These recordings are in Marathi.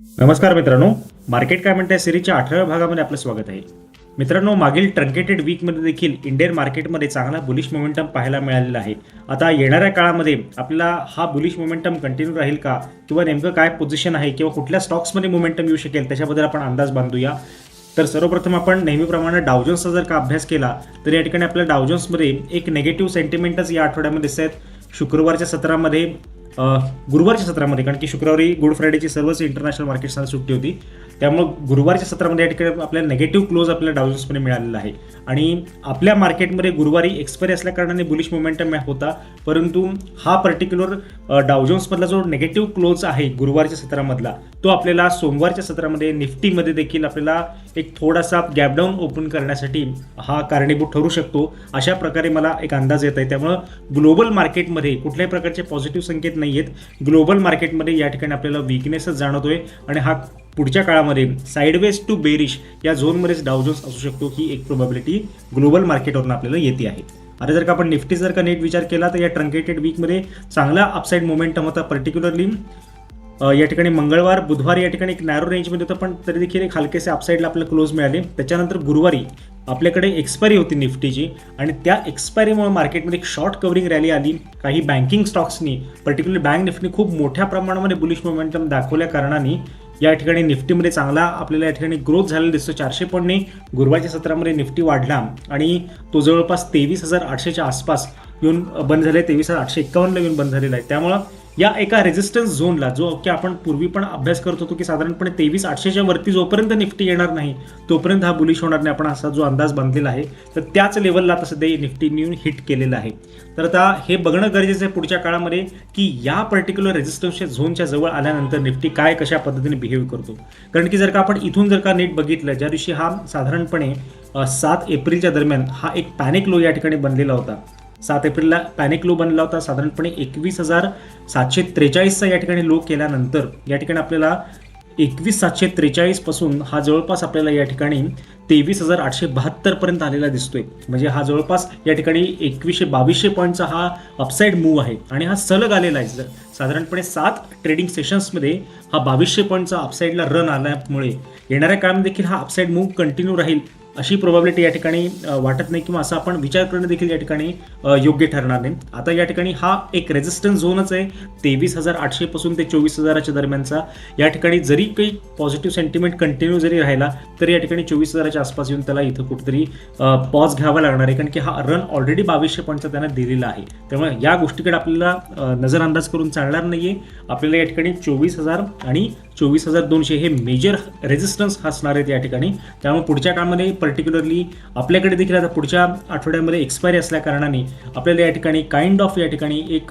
नमस्कार मित्रांनो. मार्केट काय म्हणते सिरीजच्या अठराव्या भागामध्ये आपलं स्वागत आहे. मित्रांनो मागील ट्रंकेटेड वीकमध्ये देखील इंडियन मार्केटमध्ये चांगला बुलिश मोमेंटम पाहायला मिळालेला आहे. आता येणाऱ्या काळामध्ये आपल्याला हा बुलिश मोमेंटम कंटिन्यू राहील का? किंवा नेमकं काय पोझिशन आहे? किंवा कुठल्या स्टॉक्समध्ये मोमेंटम येऊ शकेल? त्याच्याबद्दल आपण अंदाज बांधूया. तर सर्वप्रथम आपण नेहमीप्रमाणे डावजन्सचा जर का अभ्यास केला तर या ठिकाणी आपल्या डावजन्समध्ये एक नेगेटिव्ह सेंटिमेंटच या आठवड्यामध्ये दिसत आहेत. शुक्रवारच्या सत्रामध्ये गुरुवारच्या सत्रामध्ये कारण की शुक्रवारी गुड फ्रायडेची सर्वच इंटरनॅशनल मार्केट्सना सुट्टी होती. त्यामुळं गुरुवारच्या सत्रामध्ये या ठिकाणी आपल्याला नेगेटिव्ह क्लोज आपल्याला डाऊजन्समध्ये मिळालेला आहे. आणि आपल्या मार्केटमध्ये गुरुवारी एक्सपायरी असल्या कारणाने बुलिश मोमेंटम होता परंतु हा पर्टिक्युलर डाऊजन्समधला जो नेगेटिव्ह क्लोज आहे गुरुवारच्या सत्रामधला तो आपल्याला सोमवारच्या सत्रामध्ये निफ्टीमध्ये देखील आपल्याला एक थोडासा गॅपडाऊन ओपन करण्यासाठी हा कारणीभूत ठरू शकतो. अशा प्रकारे मला एक अंदाज येत आहे. त्यामुळं ग्लोबल मार्केटमध्ये कुठल्याही प्रकारचे पॉझिटिव्ह संकेत नाही आहेत ग्लोबल मार्केटमध्ये या ठिकाणी आपल्याला विकनेसच जाणवतोय आणि हा पुढच्या काळामध्ये साईडवेज टू बेरिश या झोनमध्येच डावजोन्स असू शकतो ही एक प्रोबॅबिलिटी ग्लोबल मार्केटवरून आपल्याला येते आहे. आता जर का आपण निफ्टी जर का नेट विचार केला तर या ट्रंकेटेड वीकमध्ये चांगला अपसाईड मोमेंटम होता. पर्टिक्युलरली या ठिकाणी मंगळवार बुधवार या ठिकाणी एक नॅरो रेंजमध्ये होतं पण तरी देखील एक हलकेसे अपसाईडला आपल्याला क्लोज मिळाले. त्याच्यानंतर गुरुवारी आपल्याकडे एक्सपायरी होती निफ्टीची आणि त्या एक्सपायरीमुळे मार्केटमध्ये एक शॉर्ट कव्हरिंग रॅली आली. काही बँकिंग स्टॉक्सनी पर्टिक्युलर बँक निफ्टीने खूप मोठ्या प्रमाणामध्ये बुलिश मोमेंटम दाखवल्या कारणाने या ठिकाणी निफ्टीमध्ये चांगला आपल्याला या ठिकाणी ग्रोथ झालेला दिसतो. चारशे पॉईंटने गुरुवारच्या सत्रामध्ये निफ्टी वाढला आणि तो जवळपास तेवीस हजार आठशेच्या आसपास येऊन बंद झाले तेवीस हजार आठशे एक्कावन्नला येऊन बंद झालेला आहे. त्यामुळं या एका रेजिस्टन्स झोनला जो की आपण पूर्वी पण अभ्यास करत होतो की साधारणपणे तेवीस आठशेच्या वरती जोपर्यंत निफ्टी येणार नाही तोपर्यंत हा बुलिश होणार नाही आपण असा जो अंदाज बांधलेला आहे तर त्याच लेवलला आता सध्या निफ्टी हिट केलेलं आहे. तर आता हे बघणं गरजेचं आहे पुढच्या काळामध्ये की या पर्टिक्युलर रेझिस्टन्सच्या झोनच्या जवळ आल्यानंतर निफ्टी काय कशा पद्धतीने बिहेव करतो. कारण की जर का आपण इथून जर का नीट बघितलं ज्या दिवशी हा साधारणपणे सात एप्रिलच्या दरम्यान हा एक पॅनिक लो या ठिकाणी बनलेला होता सात एप्रिलला पॅनिक लो बनला होता. साधारणपणे एकवीस हजार सातशे त्रेचाळीसचा या ठिकाणी लो केल्यानंतर या ठिकाणी आपल्याला एकवीस सातशे त्रेचाळीसपासून हा जवळपास आपल्याला या ठिकाणी तेवीस हजार आठशे बहात्तरपर्यंत आलेला दिसतोय. म्हणजे हा जवळपास या ठिकाणी एकवीसशे बावीसशे पॉईंटचा हा अपसाईड मूव आहे. आणि हा सलग आलेला आहे. जर साधारणपणे सात ट्रेडिंग सेशन्समध्ये हा बावीसशे पॉईंटचा अपसाईडला रन आल्यामुळे येणाऱ्या काळामध्ये देखील हा अपसाईड मूव कंटिन्यू राहील. अशी प्रोबॅबिलिटी या ठिकाणी वाटत नाही किंवा असा आपण विचार करणं देखील या ठिकाणी योग्य ठरणार नाही. आता या ठिकाणी हा एक रेजिस्टन्स झोनच आहे. तेवीस हजार आठशे पासून ते चोवीस हजाराच्या दरम्यानचा. या ठिकाणी जरी काही पॉझिटिव्ह सेंटिमेंट कंटिन्यू जरी राहिला तरी या ठिकाणी चोवीस हजाराच्या आसपास येऊन त्याला इथं कुठेतरी पॉज घ्यावा लागणार आहे. कारण की हा रन ऑलरेडी बावीसशे पॉईंटचा त्यांना दिलेला आहे. त्यामुळे या गोष्टीकडे आपल्याला नजरअंदाज करून चालणार नाहीये. आपल्याला या ठिकाणी चोवीस हजार आणि चोवीस हजार दोनशे हे मेजर रेजिस्टन्स असणार आहेत या ठिकाणी. त्यामुळे पुढच्या काळामध्ये पर्टिक्युलरली आपल्याकडे देखील आता पुढच्या आठवड्यामध्ये एक्सपायरी असल्याकारणाने आपल्याला या ठिकाणी काइंड ऑफ या ठिकाणी एक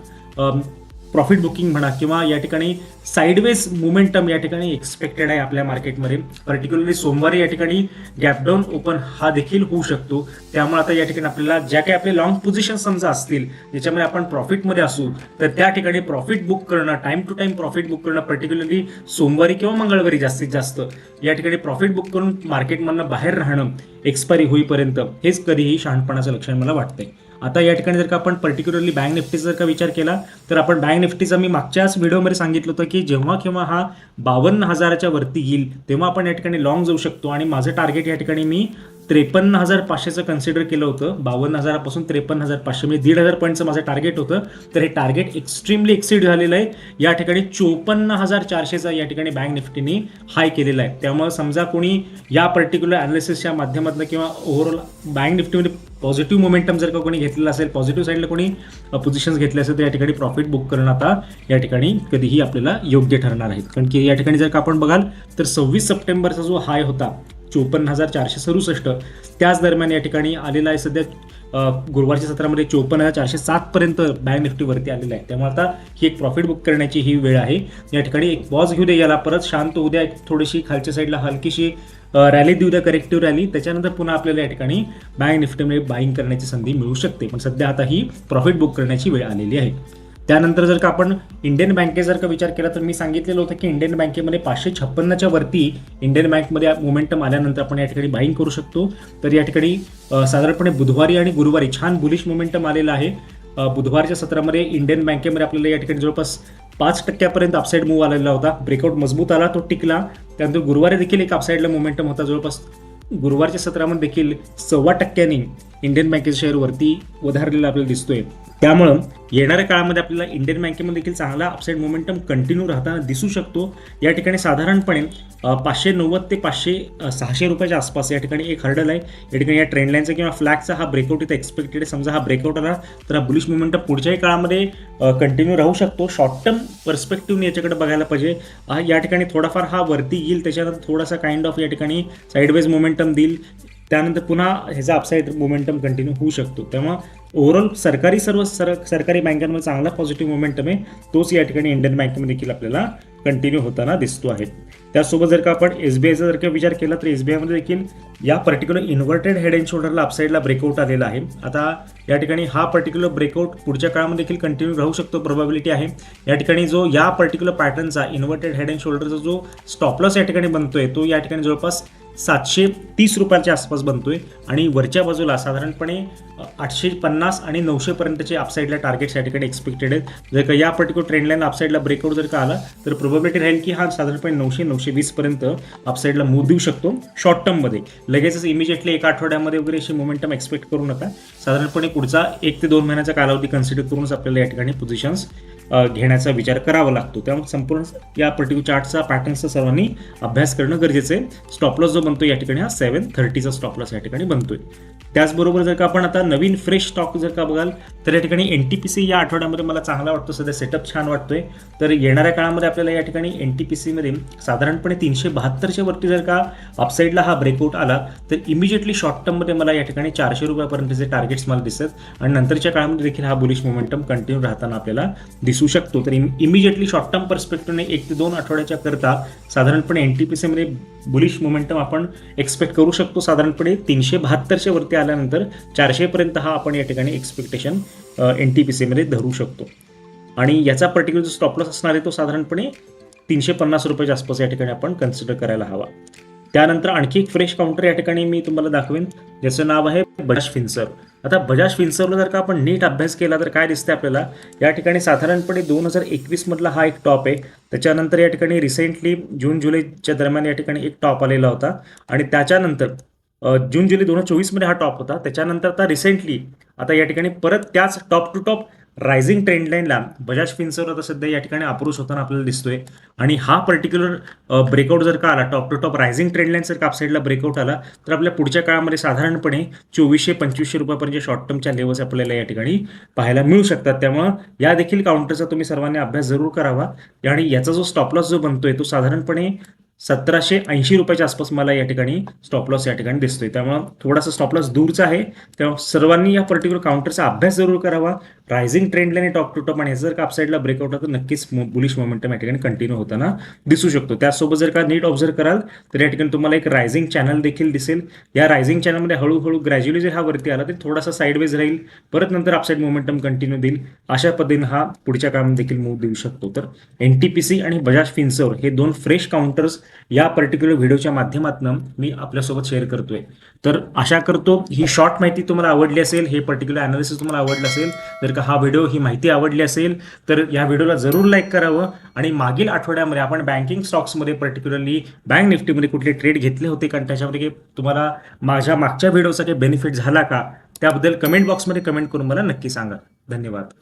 प्रॉफिट बुकिंग म्हणा किंवा या ठिकाणी साईडवेज मुमेंटम या ठिकाणी एक्सपेक्टेड आहे आपल्या मार्केटमध्ये पर्टिक्युलरली सोमवारी या ठिकाणी गॅपडाऊन ओपन हा देखील होऊ शकतो. त्यामुळे आता या ठिकाणी आपल्याला ज्या काही आपले लॉंग पोझिशन समजा असतील ज्याच्यामध्ये आपण प्रॉफिटमध्ये असू तर त्या ठिकाणी प्रॉफिट बुक करणं time to time profit book करणं पर्टिक्युलरली सोमवारी किंवा मंगळवारी जास्तीत जास्त या ठिकाणी प्रॉफिट बुक करून मार्केटमधनं बाहेर राहणं एक्सपायरी होईपर्यंत हेच कधीही शहाणपणाचं लक्षण मला वाटतंय. आता या ठिकाणी जर का आपण पर्टिक्युलरली बँक निफ्टीचा जर का विचार केला तर आपण बँक निफ्टीचा मी मागच्याच व्हिडिओमध्ये सांगितलं होतं की जेव्हा केव्हा हा बावन्न हजाराच्या वरती येईल तेव्हा आपण या ठिकाणी लॉंग जाऊ शकतो. आणि माझं टार्गेट या ठिकाणी मी त्रेपन्न हजार पाचशेचं कन्सिडर केलं होतं. बावन्न हजारापासून त्रेपन्न हजार पाचशे म्हणजे दीड हजार पॉईंटचं माझं टार्गेट होतं. तर हे टार्गेट एक्स्ट्रीमली एक्सीड झालेलं आहे. या ठिकाणी चोपन्न हजार चारशेचा या ठिकाणी बँक निफ्टीने हाय केलेला आहे. त्यामुळे समजा कोणी या पर्टिक्युलर अनालिसिसच्या माध्यमातून किंवा ओव्हरऑल बँक निफ्टीमध्ये पॉझिटिव्ह मोमेंटम जर का कोणी घेतलेलं असेल पॉझिटिव्ह साईडला कोणी पोझिशन्स घेतले असेल तर या ठिकाणी प्रॉफिट बुक करणं आता या ठिकाणी कधीही आपल्याला योग्य ठरणार आहे. कारण की या ठिकाणी जर का आपण बघाल तर सव्वीस सप्टेंबरचा जो हाय होता चोपन्न हजार चारशे सदुसष्ट. त्याच दरम्यान या ठिकाणी आलेला आहे सध्या गुरुवारच्या सत्रामध्ये चोपन्न हजार चारशे सातपर्यंत बँक निफ्टीवरती आलेला आहे. त्यामुळे आता ही एक प्रॉफिट बुक करण्याची ही वेळ आहे. या ठिकाणी एक पॉज घेऊ दे याला परत. शांत उद्या एक थोडीशी खालच्या साईडला हलकीशी रॅली देऊ द्या. करेक्टिव्ह रॅली त्याच्यानंतर पुन्हा आपल्याला या ठिकाणी बँक निफ्टीमध्ये बाईंग करण्याची संधी मिळू शकते. पण सध्या आता ही प्रॉफिट बुक करण्याची वेळ आलेली आहे. त्यानंतर जर का आपण इंडियन बँके जर का विचार केला तर मी सांगितलेलं होतं की इंडियन बँकेमध्ये पाचशे छप्पन्नच्या वरती इंडियन बँकमध्ये मोमेंटम आल्यानंतर आपण या ठिकाणी बाईंग करू शकतो. तर या ठिकाणी साधारणपणे बुधवारी आणि गुरुवारी छान बुलिश मोमेंटम आलेलं आहे. बुधवारच्या सत्रामध्ये इंडियन बँकेमध्ये आपल्याला या ठिकाणी जवळपास पाच टक्क्यापर्यंत अपसाईड मूव्ह आलेला होता. ब्रेकआउट मजबूत आला तो टिकला. त्यानंतर गुरुवारी देखील एक अपसाईडला मोमेंटम होता जवळपास गुरुवारच्या सत्रामध्ये देखील सव्वा टक्क्यांनी इंडियन बँकेच्या शेअरवरती वधारलेला आपल्याला दिसतोय. त्यामुळं येणाऱ्या काळामध्ये आपल्याला इंडियन बँकेमध्ये देखील चांगला अपसाईड मोमेंटम कंटिन्यू राहताना दिसू शकतो. या ठिकाणी साधारणपणे पाचशे नव्वद ते पाचशे सहाशे रुपयाच्या आसपास या ठिकाणी एक हर्डल आहे. या ठिकाणी या ट्रेंडलाईनचा किंवा फ्लॅगचा हा ब्रेकआउट इथे एक्सपेक्टेड आहे. समजा हा ब्रेकआउट आला तर हा बुलिश मोमेंटम पुढच्याही काळामध्ये कंटिन्यू राहू शकतो. शॉर्ट टर्म पर्स्पेक्टिव्हने याच्याकडे बघायला पाहिजे. या ठिकाणी थोडाफार हा वरती येईल. त्याच्यानंतर थोडासा काइंड ऑफ या ठिकाणी साईडवेज मोमेंटम देईल. त्यानंतर पुन्हा ह्याचा अपसाईड मोमेंटम कंटिन्यू होऊ शकतो. तेव्हा ओव्हरऑल सरकारी सर्व सर सरकारी बँकांमध्ये चांगला पॉझिटिव्ह मोमेंटम आहे. तोच या ठिकाणी इंडियन बँकेमध्ये देखील आपल्याला कंटिन्यू होताना दिसतो आहे. त्यासोबत जर का आपण एस बी आयचा जर का विचार केला तर एस बी आयमध्ये देखील या पर्टिक्युलर इन्व्हर्टेड हेड अँड शोल्डरला अपसाईडला ब्रेकआउट आलेला आहे. आता या ठिकाणी हा पर्टिक्युलर ब्रेकआउट पुढच्या काळामध्ये देखील कंटिन्यू राहू शकतो प्रोबॅबिलिटी आहे. या ठिकाणी जो या पर्टिक्युलर पॅटर्नचा इन्व्हर्टेड हेड अँड शोल्डरचा जो स्टॉपलॉस या ठिकाणी बनतोय तो या ठिकाणी जवळपास सातशे तीस रुपयाच्या आसपास बनतोय. आणि वरच्या बाजूला साधारणपणे आठशे पन्नास आणि नऊशेपर्यंतचे अपसाईडला टार्गेट्स या ठिकाणी एक्सपेक्टेड आहेत. जर का या पर्टिक्युलर ट्रेंडलाईन अपसाईडला ब्रेकआउट जर का आला तर प्रोबेबिलिटी राहील की हा साधारणपणे नऊशे नऊशे वीसपर्यंत अपसाईडला मूव देऊ शकतो शॉर्ट टर्ममध्ये लगेचच इमिजिएटली एका आठवड्यामध्ये वगैरे अशी मोमेंटम एक्सपेक्ट करू नका. साधारणपणे पुढचा एक ते दोन महिन्याचा कालावधी कन्सिडर करूनच आपल्याला या ठिकाणी पोझिशन्स घेण्याचा विचार करावा लागतो. त्यामुळे संपूर्ण या पर्टिक्युलर चार्टचा पॅटर्नचा सर्वांनी अभ्यास करणं गरजेचं आहे. स्टॉपलॉस जो बनतो या ठिकाणी हा सेवन थर्टीचा स्टॉपलॉस या ठिकाणी बनतोय. त्याचबरोबर जर का आपण आता नवीन फ्रेश स्टॉक जर का बघाल तर या ठिकाणी एन टी पी सी या आठवड्यामध्ये मला चांगला वाटतो. सध्या सेटअप छान वाटतोय. तर येणाऱ्या काळामध्ये आपल्याला या ठिकाणी एन टी पी सीमध्ये साधारणपणे तीनशे बहात्तरच्या वरती जर का अपसाईडला हा ब्रेकआउट आला तर इमिजिएटली शॉर्ट टर्ममध्ये मला या ठिकाणी चारशे रुपयापर्यंतचे टार्गेट्स मला दिसत आणि नंतरच्या काळामध्ये देखील हा बुलिश मोमेंटम कंटिन्यू राहताना आपल्याला दिसू शकतो. तर इमिजिएटली शॉर्ट टर्म पर्स्पेक्टिव्हने एक ते दोन आठवड्याच्या करता साधारणपणे एन टी पी सीमध्ये बुलिश मोमेंटम आपण एक्सपेक्ट करू शकतो. साधारणपणे तीनशे बहात्तरच्या वरती आल्यानंतर चारशेपर्यंत हा आपण या ठिकाणी एक्सपेक्टेशन एन टी पी सीमध्ये धरू शकतो. आणि याचा पर्टिक्युलर जो स्टॉपलॉस असणार आहे तो साधारणपणे तीनशे पन्नास रुपयाच्या आसपास या ठिकाणी आपण कन्सिडर करायला हवा. त्यानंतर आणखी एक फ्रेश काउंटर या ठिकाणी मी तुम्हाला दाखवेन. ज्याचं नाव आहे बजाज फिन्सर आता बजाज फिन्सरला जर का आपण नीट अभ्यास केला तर काय दिसते आपल्याला? या ठिकाणी साधारणपणे दोन हजार एकवीसमधला हा एक टॉप आहे. त्याच्यानंतर या ठिकाणी रिसेंटली जून जुलैच्या दरम्यान या ठिकाणी एक टॉप आलेला होता. आणि त्याच्यानंतर जून जुलै दोन हजार चोवीसमध्ये हा टॉप होता. त्याच्यानंतर आता रिसेंटली आता या ठिकाणी परत त्याच टॉप टू टॉप रायझिंग ट्रेंडलाईनला बजाज फिन्सर आता सध्या या ठिकाणी अप्रोच होताना आपल्याला दिसतोय. आणि हा पर्टिक्युलर ब्रेकआउट जर का आला top to top rising trend line जर का अपसाईडला ब्रेकआउट आला तर आपल्या पुढच्या काळामध्ये साधारणपणे चोवीसशे पंचवीसशे रुपयापर्यंत शॉर्ट टर्मच्या लेवल्स आपल्याला या ठिकाणी पाहायला मिळू शकतात. त्यामुळं या देखील काउंटरचा तुम्ही सर्वांनी अभ्यास जरूर करावा. आणि याचा जो स्टॉपलॉस जो बनतोय तो साधारणपणे सतराशे ऐंशी रुपयाच्या आसपास मला या ठिकाणी स्टॉप लॉस या ठिकाणी दिसतोय. त्यामुळे थोडासा स्टॉप लॉस दूरचा आहे. तेव्हा सर्वांनी या पर्टिक्युलर काउंटरचा अभ्यास जरूर करावा. रायझिंग ट्रेंड आणि टॉप टू टॉप आणि जर का अपसाईडला ब्रेकआउट तर नक्कीच बुलिश मोमेंटम या ठिकाणी कंटिन्यू होताना दिसू शकतो. त्यासोबत जर का नीट ऑब्झर्व कराल तर या ठिकाणी तुम्हाला एक रायझिंग चॅनल देखील दिसेल. या रायझिंग चॅनलमध्ये हळूहळू ग्रॅज्युअली जर हा वरती आला तर थोडासा साईडवेज राहील. परत नंतर अपसाईड मोमेंटम कंटिन्यू देईल. अशा पद्धतीने हा पुढच्या काम देखील मूव देऊ शकतो. तर एन टी पी सी आणि बजाज फिन्सर हे दोन फ्रेश काउंटर्स या पर्टिक्युलर व्हिडिओच्या माध्यमातून मी आपल्यासोबत शेअर करतोय. तर आशा करतो ही शॉर्ट माहिती तुम्हाला आवडली असेल हे पर्टिक्युलर अनालिसिस तुम्हाला आवडलं असेल जर का हा व्हिडिओ ही माहिती आवडली असेल तर या व्हिडिओला जरूर लाईक करावं. आणि मागील आठवड्यामध्ये आपण बँकिंग स्टॉक्समध्ये पर्टिक्युलरली बँक निफ्टीमध्ये कुठले ट्रेड घेतले होते कारण त्याच्यामध्ये तुम्हाला माझ्या मागच्या व्हिडिओचा काही बेनिफिट झाला का त्याबद्दल कमेंट बॉक्समध्ये कमेंट करून मला नक्की सांगा. धन्यवाद.